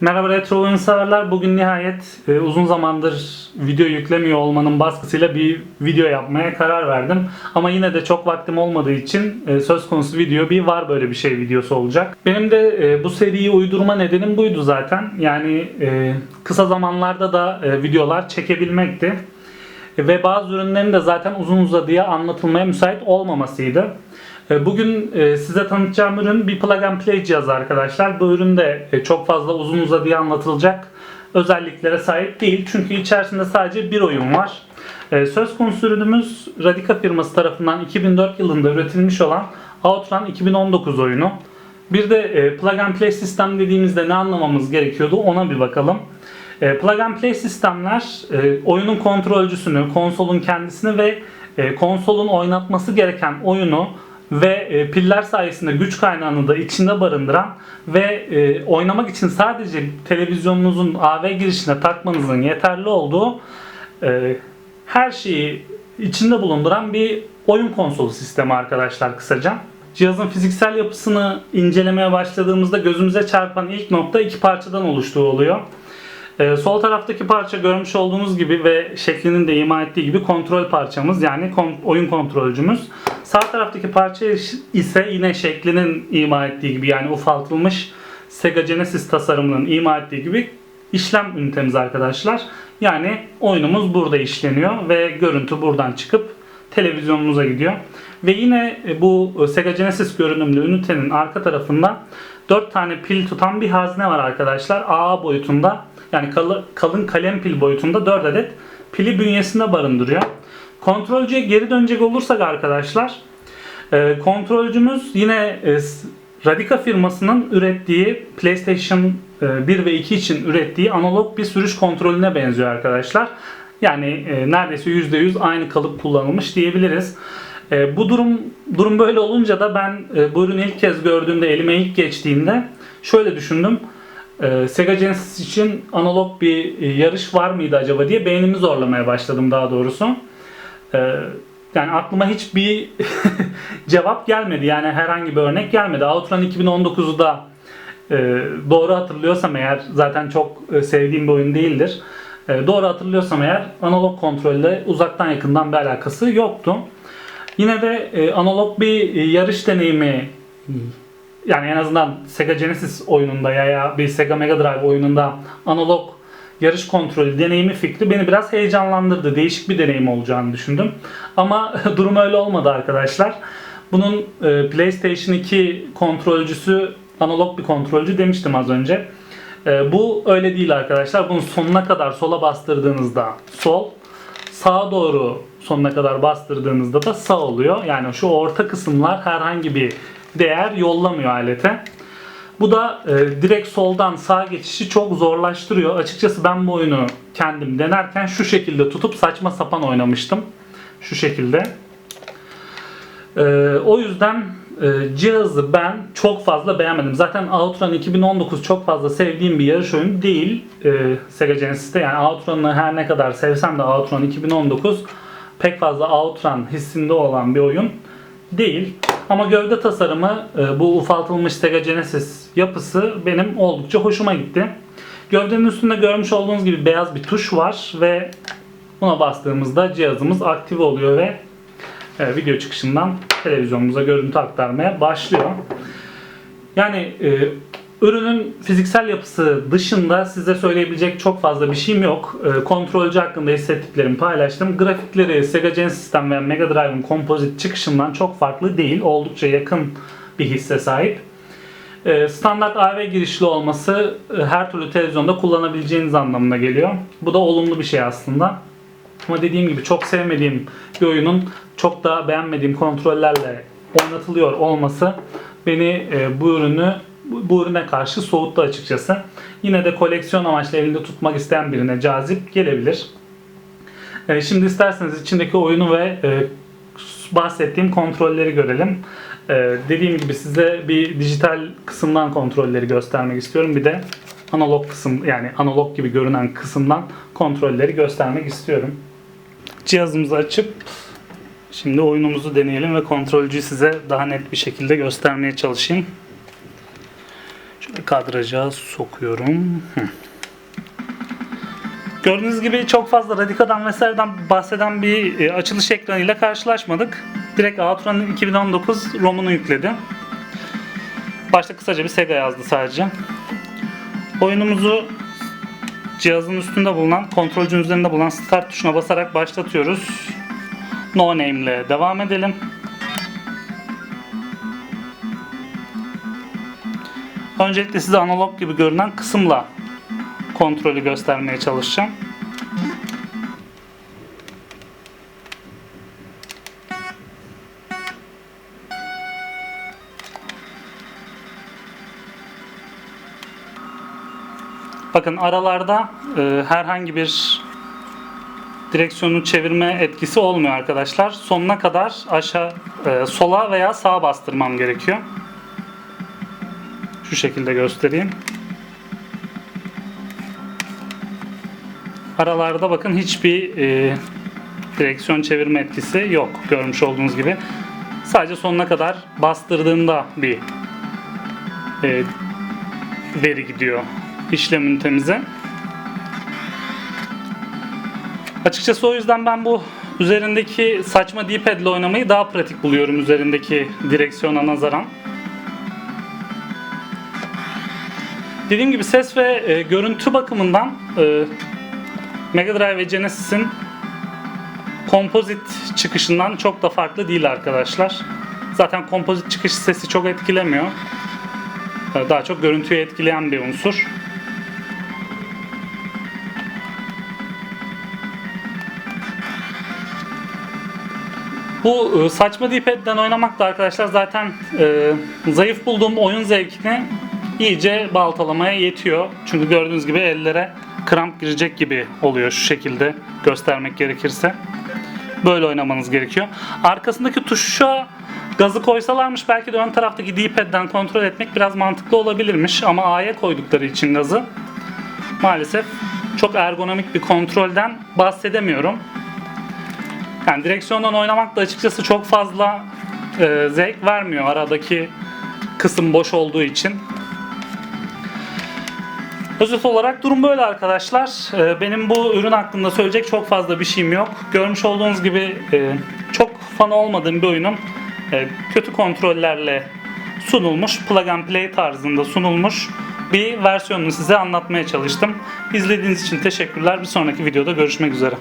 Merhaba retro oyun severler. Bugün nihayet e, uzun zamandır video yüklemiyor olmanın baskısıyla bir video yapmaya karar verdim. Ama yine de çok vaktim olmadığı için e, söz konusu video bir var böyle bir şey videosu olacak. Benim de e, bu seriyi uydurma nedenim buydu zaten. Yani e, kısa zamanlarda da e, videolar çekebilmekti. E, Ve bazı ürünlerin de zaten uzun uzadıya anlatılmaya müsait olmamasıydı. E, Bugün e, size tanıtacağım ürün bir plug and play cihazı arkadaşlar. Bu ürün de e, çok fazla uzun uzadıya anlatılacak özelliklere sahip değil. Çünkü içerisinde sadece bir oyun var. Söz konusu ürünümüz Radica firması tarafından 2004 yılında üretilmiş olan Outrun 2019 oyunu. Bir de plug and play sistem dediğimizde ne anlamamız gerekiyordu ona bir bakalım. Plug and play sistemler oyunun kontrolcüsünü, konsolun kendisini ve konsolun oynatması gereken oyunu ve e, piller sayesinde güç kaynağını da içinde barındıran ve e, oynamak için sadece televizyonunuzun AV girişine takmanızın yeterli olduğu e, her şeyi içinde bulunduran bir oyun konsolu sistemi arkadaşlar kısaca. Cihazın fiziksel yapısını incelemeye başladığımızda gözümüze çarpan ilk nokta iki parçadan oluştuğu oluyor. Sol taraftaki parça görmüş olduğunuz gibi ve şeklinin de ima ettiği gibi kontrol parçamız yani oyun kontrolcümüz. Sağ taraftaki parça ise yine şeklinin ima ettiği gibi yani ufaltılmış Sega Genesis tasarımının ima ettiği gibi işlem ünitemiz arkadaşlar. Yani oyunumuz burada işleniyor ve görüntü buradan çıkıp televizyonumuza gidiyor. Ve yine e, bu Sega Genesis görünümlü ünitenin arka tarafında 4 tane pil tutan bir hazne var arkadaşlar. AA boyutunda yani kalı- kalın kalem pil boyutunda 4 adet pili bünyesinde barındırıyor. Kontrolcüye geri dönecek olursak arkadaşlar e, kontrolcümüz yine e, Radica firmasının ürettiği PlayStation e, 1 ve 2 için ürettiği analog bir sürüş kontrolüne benziyor arkadaşlar. Yani e, neredeyse %100 aynı kalıp kullanılmış diyebiliriz. E, bu durum durum böyle olunca da ben e, bu ürünü ilk kez gördüğümde elime ilk geçtiğinde şöyle düşündüm. E, Sega Genesis için analog bir e, yarış var mıydı acaba diye beynimi zorlamaya başladım daha doğrusu. E, yani aklıma hiçbir cevap gelmedi. Yani herhangi bir örnek gelmedi. Outrun 2019'da e, doğru hatırlıyorsam eğer zaten çok e, sevdiğim bir oyun değildir. E, doğru hatırlıyorsam eğer analog kontrolle uzaktan yakından bir alakası yoktu. Yine de e, analog bir e, yarış deneyimi yani en azından Sega Genesis oyununda ya bir Sega Mega Drive oyununda analog yarış kontrolü deneyimi fikri beni biraz heyecanlandırdı. Değişik bir deneyim olacağını düşündüm. Ama durum öyle olmadı arkadaşlar. Bunun e, PlayStation 2 kontrolcüsü analog bir kontrolcü demiştim az önce. E, bu öyle değil arkadaşlar. Bunun sonuna kadar sola bastırdığınızda sol, sağa doğru sonuna kadar bastırdığınızda da sağ oluyor. Yani şu orta kısımlar herhangi bir değer yollamıyor alete. Bu da e, direkt soldan sağa geçişi çok zorlaştırıyor. Açıkçası ben bu oyunu kendim denerken şu şekilde tutup saçma sapan oynamıştım. Şu şekilde. E, o yüzden e, cihazı ben çok fazla beğenmedim. Zaten Outrun 2019 çok fazla sevdiğim bir yarış oyunu değil e, Sega Genesis'te. Yani Outrun'u her ne kadar sevsem de Outrun 2019 pek fazla Outrun hissinde olan bir oyun değil. Ama gövde tasarımı e, bu ufaltılmış Sega Genesis yapısı benim oldukça hoşuma gitti. Gövdenin üstünde görmüş olduğunuz gibi beyaz bir tuş var ve buna bastığımızda cihazımız aktive oluyor ve e, video çıkışından televizyonumuza görüntü aktarmaya başlıyor. Yani e, ürünün fiziksel yapısı dışında size söyleyebilecek çok fazla bir şeyim yok. E, kontrolcü hakkında hissettiklerimi paylaştım. Grafikleri Sega Genesis'ten ve Mega Drive'ın kompozit çıkışından çok farklı değil. Oldukça yakın bir hisse sahip. E, standart AV girişli olması e, her türlü televizyonda kullanabileceğiniz anlamına geliyor. Bu da olumlu bir şey aslında. Ama dediğim gibi çok sevmediğim bir oyunun çok da beğenmediğim kontrollerle oynatılıyor olması beni e, bu ürünü bu ürüne karşı soğuttu açıkçası. Yine de koleksiyon amaçlı elinde tutmak isteyen birine cazip gelebilir. E, Şimdi isterseniz içindeki oyunu ve e, bahsettiğim kontrolleri görelim. E, Dediğim gibi size bir dijital kısımdan kontrolleri göstermek istiyorum. Bir de analog kısım yani analog gibi görünen kısımdan kontrolleri göstermek istiyorum. Cihazımızı açıp şimdi oyunumuzu deneyelim ve kontrolcüyü size daha net bir şekilde göstermeye çalışayım. Şöyle kadraja sokuyorum. Gördüğünüz gibi çok fazla Radika'dan vesaireden bahseden bir e, açılış ekranıyla karşılaşmadık. Direkt Outrun'ın 2019 ROM'unu yükledi. Başta kısaca bir Sega yazdı sadece. Oyunumuzu cihazın üstünde bulunan, kontrolcünün üzerinde bulunan Start tuşuna basarak başlatıyoruz. No Name ile devam edelim. Öncelikle size analog gibi görünen kısımla kontrolü göstermeye çalışacağım. Bakın aralarda e, herhangi bir direksiyonu çevirme etkisi olmuyor arkadaşlar. Sonuna kadar aşağı e, sola veya sağa bastırmam gerekiyor. Şu şekilde göstereyim. Aralarda bakın hiçbir e, direksiyon çevirme etkisi yok görmüş olduğunuz gibi. Sadece sonuna kadar bastırdığında bir e, veri gidiyor işlem ünitemize. Açıkçası o yüzden ben bu üzerindeki saçma D-pad ile oynamayı daha pratik buluyorum üzerindeki direksiyona nazaran. Dediğim gibi ses ve e, görüntü bakımından e, Mega Drive ve Genesis'in kompozit çıkışından çok da farklı değil arkadaşlar. Zaten kompozit çıkış sesi çok etkilemiyor. E, Daha çok görüntüyü etkileyen bir unsur. Bu e, saçma D-pad'den oynamak da arkadaşlar zaten e, zayıf bulduğum oyun zevkini iyice baltalamaya yetiyor. Çünkü gördüğünüz gibi ellere kramp girecek gibi oluyor şu şekilde göstermek gerekirse. Böyle oynamanız gerekiyor. Arkasındaki tuşa gazı koysalarmış belki de ön taraftaki D-pad'den kontrol etmek biraz mantıklı olabilirmiş. Ama A'ya koydukları için gazı maalesef çok ergonomik bir kontrolden bahsedemiyorum. Yani direksiyondan oynamak da açıkçası çok fazla e, zevk vermiyor aradaki kısım boş olduğu için. Özet olarak durum böyle arkadaşlar. E, benim bu ürün hakkında söyleyecek çok fazla bir şeyim yok. Görmüş olduğunuz gibi e, çok fan olmadığım bir oyunun e, kötü kontrollerle sunulmuş, plug and play tarzında sunulmuş bir versiyonunu size anlatmaya çalıştım. İzlediğiniz için teşekkürler. Bir sonraki videoda görüşmek üzere.